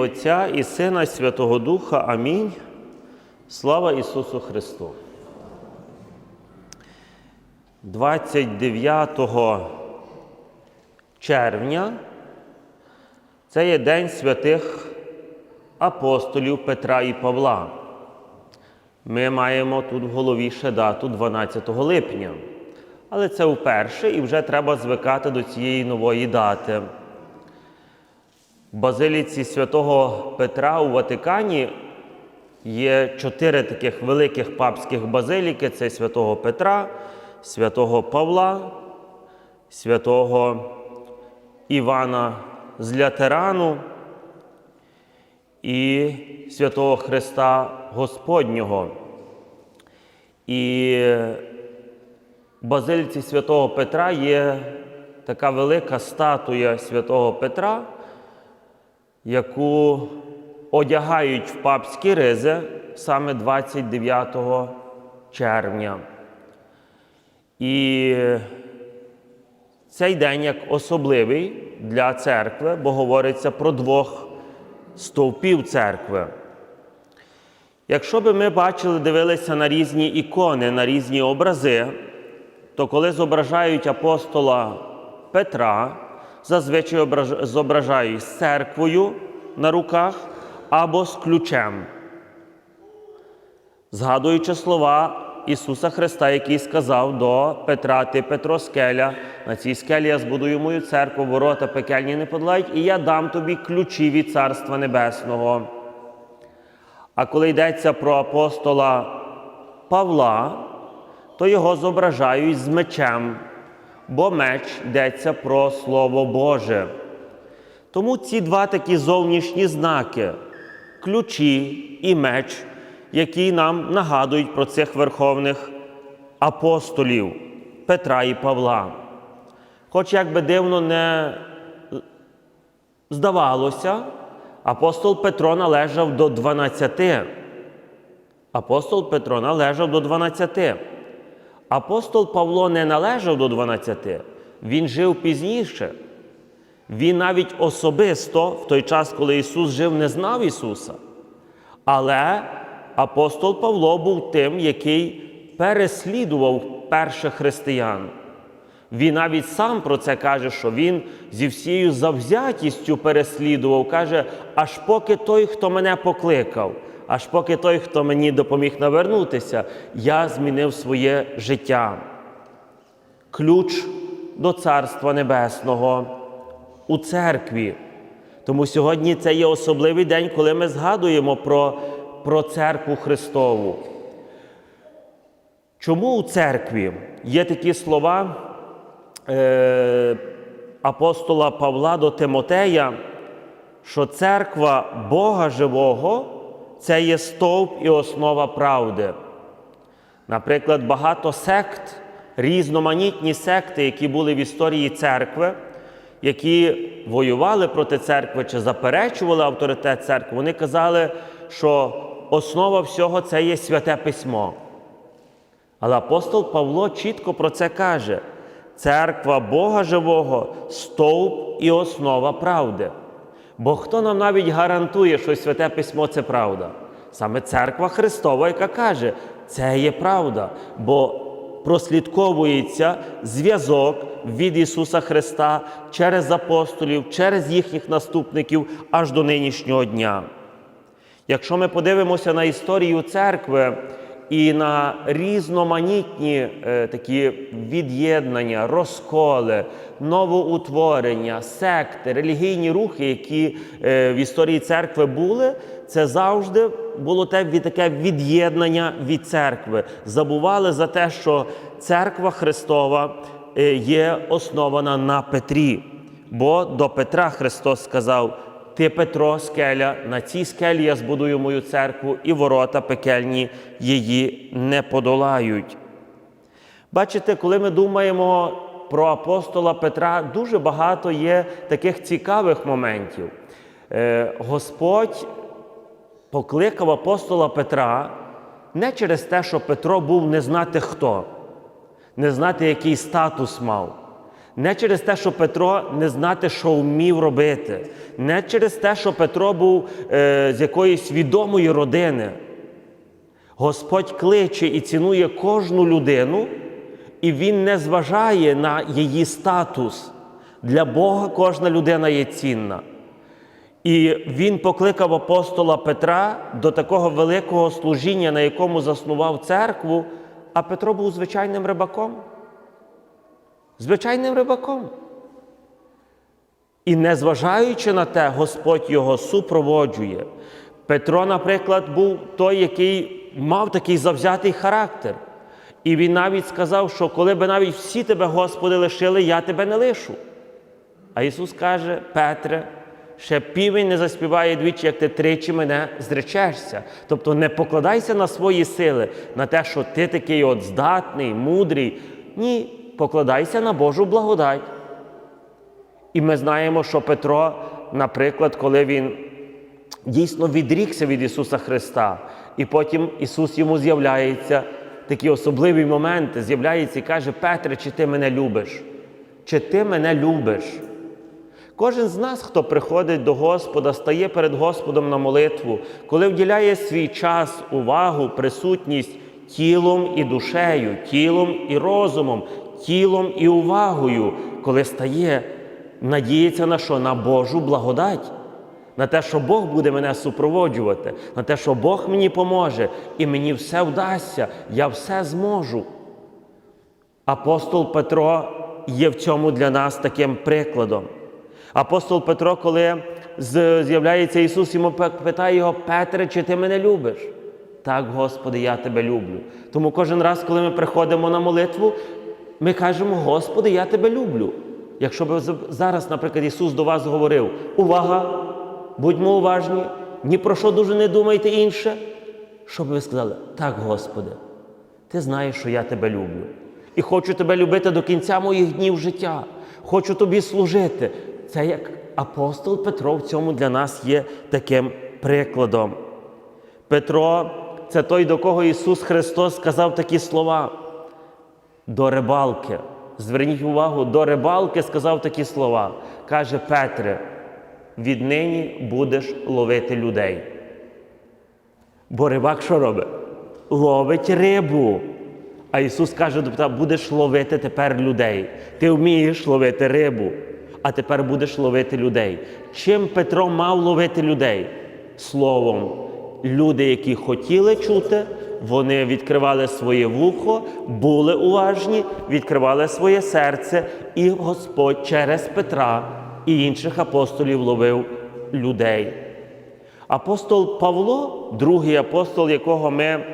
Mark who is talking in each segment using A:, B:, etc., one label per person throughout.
A: Отця і Сина, і Святого Духа. Амінь. Слава Ісусу Христу. 29 червня це є День святих апостолів Петра і Павла. Ми маємо тут в голові ще дату 12 липня. Але це вперше і вже треба звикати до цієї нової дати. Базиліці святого Петра у Ватикані є чотири таких великих папських базиліки: це святого Петра, святого Павла, святого Івана з Лятерану і святого Христа Господнього. І в базиліці святого Петра є така велика статуя святого Петра, яку одягають в папські ризи саме 29 червня. І цей день як особливий для церкви, бо говориться про двох стовпів церкви. Якщо би ми бачили, дивилися на різні ікони, на різні образи, то коли зображають апостола Петра, зазвичай ображ- зображають з церквою на руках або з ключем, згадуючи слова Ісуса Христа, який сказав до Петра, ти Петро скеля, на цій скелі я збудую мою церкву, ворота пекельні не подолають, і я дам тобі ключі від Царства Небесного. А коли йдеться про апостола Павла, то його зображають з мечем, бо меч йдеться про Слово Боже. Тому ці два такі зовнішні знаки ключі і меч, які нам нагадують про цих верховних апостолів Петра і Павла. Хоч як би дивно не здавалося, апостол Петро належав до 12. Апостол Петро належав до 12. Апостол Павло не належав до 12. Він жив пізніше. Він навіть особисто в той час, коли Ісус жив, не знав Ісуса. Але апостол Павло був тим, який переслідував перших християн. Він навіть сам про це каже, що він зі всією завзятістю переслідував, каже, аж поки той, хто мене покликав, аж поки той, хто мені допоміг навернутися, я змінив своє життя. Ключ до Царства Небесного у церкві. Тому сьогодні це є особливий день, коли ми згадуємо про, про церкву Христову. Чому у церкві є такі слова е, апостола Павла до Тимотея, що церква Бога живого це є стовп і основа правди. Наприклад, багато сект, різноманітні секти, які були в історії церкви, які воювали проти церкви чи заперечували авторитет церкви, вони казали, що основа всього це є святе письмо. Але апостол Павло чітко про це каже: церква Бога живого, стовп і основа правди. Бо хто нам навіть гарантує, що святе письмо це правда? Саме церква Христова, яка каже, це є правда, бо прослідковується зв'язок від Ісуса Христа через апостолів, через їхніх наступників аж до нинішнього дня. Якщо ми подивимося на історію церкви і на різноманітні е, такі від'єднання, розколи, новоутворення, секти, релігійні рухи, які е, в історії церкви були, це завжди було те таке від'єднання від церкви. Забували за те, що церква Христова е, є основана на Петрі. Бо до Петра Христос сказав: Ти, Петро, скеля, на цій скелі я збудую мою церкву, і ворота пекельні її не подолають. Бачите, коли ми думаємо про апостола Петра, дуже багато є таких цікавих моментів. Е, Господь покликав апостола Петра не через те, що Петро був не знати хто, не знати, який статус мав. Не через те, що Петро не знати, що вмів робити, не через те, що Петро був е, з якоїсь відомої родини. Господь кличе і цінує кожну людину, і Він не зважає на її статус. Для Бога кожна людина є цінна. І він покликав апостола Петра до такого великого служіння, на якому заснував церкву, а Петро був звичайним рибаком. Звичайним рибаком. І незважаючи на те, Господь його супроводжує. Петро, наприклад, був той, який мав такий завзятий характер. І він навіть сказав, що коли би навіть всі тебе, Господи, лишили, я тебе не лишу. А Ісус каже, Петре, ще півень не заспіває двічі, як ти тричі мене зречешся. Тобто не покладайся на свої сили, на те, що ти такий от здатний, мудрий. Ні, покладайся на Божу благодать. І ми знаємо, що Петро, наприклад, коли він дійсно відрікся від Ісуса Христа, і потім Ісус йому з'являється, такі особливі моменти, з'являється і каже: Петре, чи ти мене любиш? Чи ти мене любиш? Кожен з нас, хто приходить до Господа, стає перед Господом на молитву, коли вділяє свій час, увагу, присутність тілом і душею, тілом і розумом, тілом і увагою, коли стає, надіється на що? На Божу благодать, на те, що Бог буде мене супроводжувати, на те, що Бог мені поможе, і мені все вдасться, я все зможу. Апостол Петро є в цьому для нас таким прикладом. Апостол Петро, коли з'являється Ісус, йому питає його, Петре, чи ти мене любиш? Так, Господи, я тебе люблю. Тому кожен раз, коли ми приходимо на молитву, ми кажемо, Господи, я тебе люблю. Якщо б зараз, наприклад, Ісус до вас говорив, увага, будьмо уважні, ні про що дуже не думайте інше, що б ви сказали, так, Господи, ти знаєш, що я тебе люблю. І хочу тебе любити до кінця моїх днів життя. Хочу тобі служити. Це як апостол Петро в цьому для нас є таким прикладом. Петро це той, до кого Ісус Христос сказав такі слова. До рибалки. Зверніть увагу, до рибалки сказав такі слова. Каже Петре, віднині будеш ловити людей. Бо рибак що робить? Ловить рибу. А Ісус каже до Петра, будеш ловити тепер людей. Ти вмієш ловити рибу, а тепер будеш ловити людей. Чим Петро мав ловити людей? Словом. Люди, які хотіли чути, вони відкривали своє вухо, були уважні, відкривали своє серце, і Господь через Петра і інших апостолів ловив людей. Апостол Павло, другий апостол, якого ми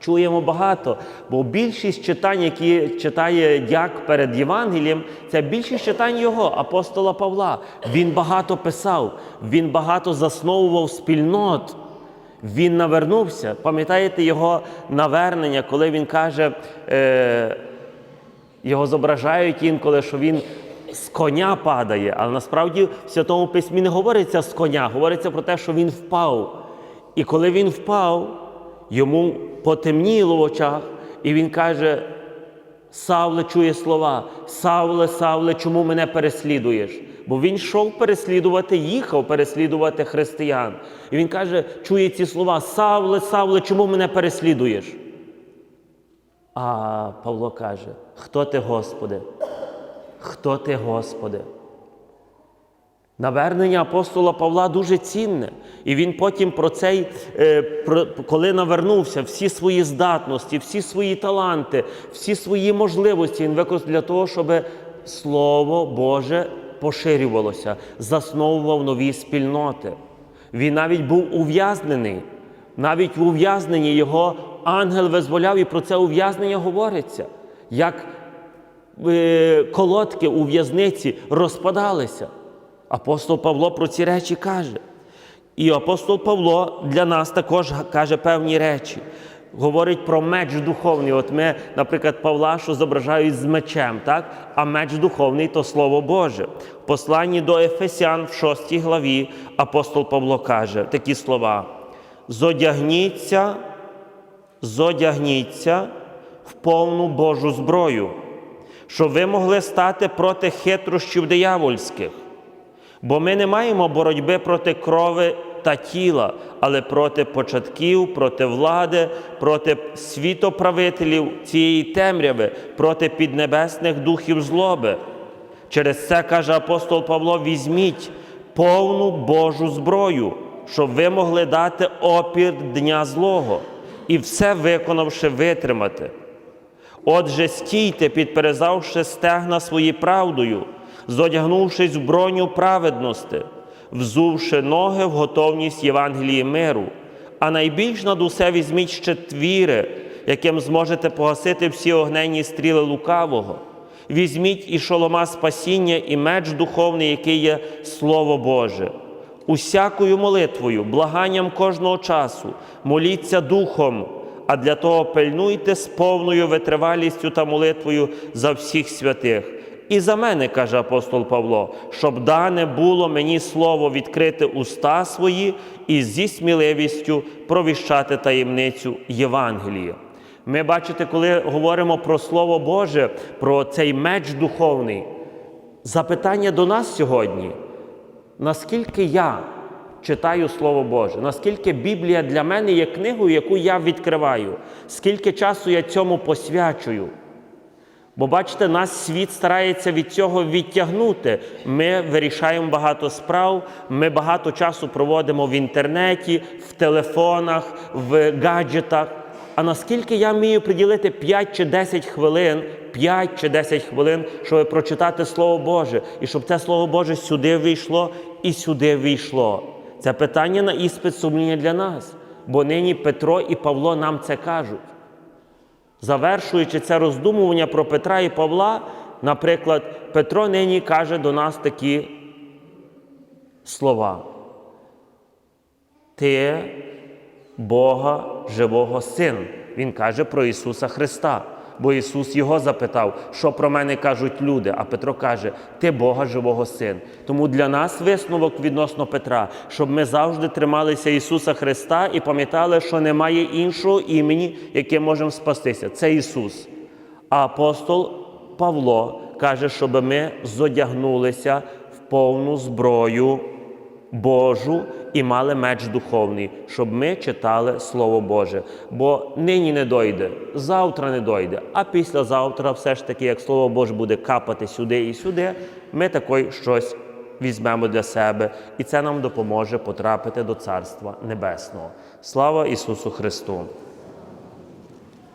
A: чуємо багато, бо більшість читань, які читає дяк перед Євангелієм, це більшість читань його, апостола Павла. Він багато писав, він багато засновував спільнот. Він навернувся. Пам'ятаєте його навернення, коли він каже, е, його зображають інколи, що він з коня падає, але насправді в Святому Письмі не говориться з коня, говориться про те, що він впав. І коли він впав, йому потемніло в очах, і він каже: Савле чує слова, Савле, Савле, чому мене переслідуєш? Бо він йшов переслідувати, їхав переслідувати християн. І він каже, чує ці слова: Савле, Савле, чому мене переслідуєш? А Павло каже: Хто ти, Господи? Хто ти, Господи? Навернення апостола Павла дуже цінне. І він потім про цей, е, коли навернувся, всі свої здатності, всі свої таланти, всі свої можливості він використав для того, щоб Слово Боже поширювалося, засновував нові спільноти. Він навіть був ув'язнений. Навіть в ув'язненні його ангел визволяв, і про це ув'язнення говориться. Як е, колодки у в'язниці розпадалися. Апостол Павло про ці речі каже. І апостол Павло для нас також каже певні речі. Говорить про меч духовний. От ми, наприклад, Павла, що зображають з мечем, так? а меч духовний то Слово Боже. В посланні до Ефесян в 6 главі апостол Павло каже такі слова: Зодягніться, зодягніться в повну Божу зброю, щоб ви могли стати проти хитрощів диявольських. Бо ми не маємо боротьби проти крови та тіла, але проти початків, проти влади, проти світоправителів цієї темряви, проти піднебесних духів злоби. Через це каже апостол Павло: візьміть повну Божу зброю, щоб ви могли дати опір дня злого і все виконавши витримати. Отже, стійте, підперезавши стегна свої правдою, зодягнувшись в броню праведності, взувши ноги в готовність Євангелії миру, а найбільш над усе візьміть щит віри, яким зможете погасити всі огненні стріли лукавого. Візьміть і шолома спасіння, і меч духовний, який є Слово Боже. Усякою молитвою, благанням кожного часу, моліться духом, а для того пильнуйте з повною витривалістю та молитвою за всіх святих. І за мене, каже апостол Павло, щоб дане було мені слово відкрити уста свої і зі сміливістю провіщати таємницю Євангелія. Ми бачите, коли говоримо про Слово Боже, про цей меч духовний, запитання до нас сьогодні, наскільки я читаю Слово Боже, наскільки Біблія для мене є книгою, яку я відкриваю, скільки часу я цьому посвячую. Бо бачите, нас світ старається від цього відтягнути. Ми вирішаємо багато справ, ми багато часу проводимо в інтернеті, в телефонах, в гаджетах. А наскільки я вмію приділити 5 чи 10 хвилин, 5 чи 10 хвилин, щоб прочитати Слово Боже, і щоб це Слово Боже сюди вийшло і сюди вийшло. Це питання на іспит сумління для нас, бо нині Петро і Павло нам це кажуть. Завершуючи це роздумування про Петра і Павла, наприклад, Петро нині каже до нас такі слова. Ти Бога живого син. Він каже про Ісуса Христа. Бо Ісус його запитав, що про мене кажуть люди. А Петро каже: Ти Бога живого син. Тому для нас висновок відносно Петра, щоб ми завжди трималися Ісуса Христа і пам'ятали, що немає іншого імені, яке можемо спастися. Це Ісус. А апостол Павло каже, щоб ми зодягнулися в повну зброю Божу і мали меч духовний, щоб ми читали Слово Боже. Бо нині не дойде, завтра не дойде, а післязавтра все ж таки, як Слово Боже буде капати сюди і сюди, ми такої щось візьмемо для себе, і це нам допоможе потрапити до Царства Небесного. Слава Ісусу Христу!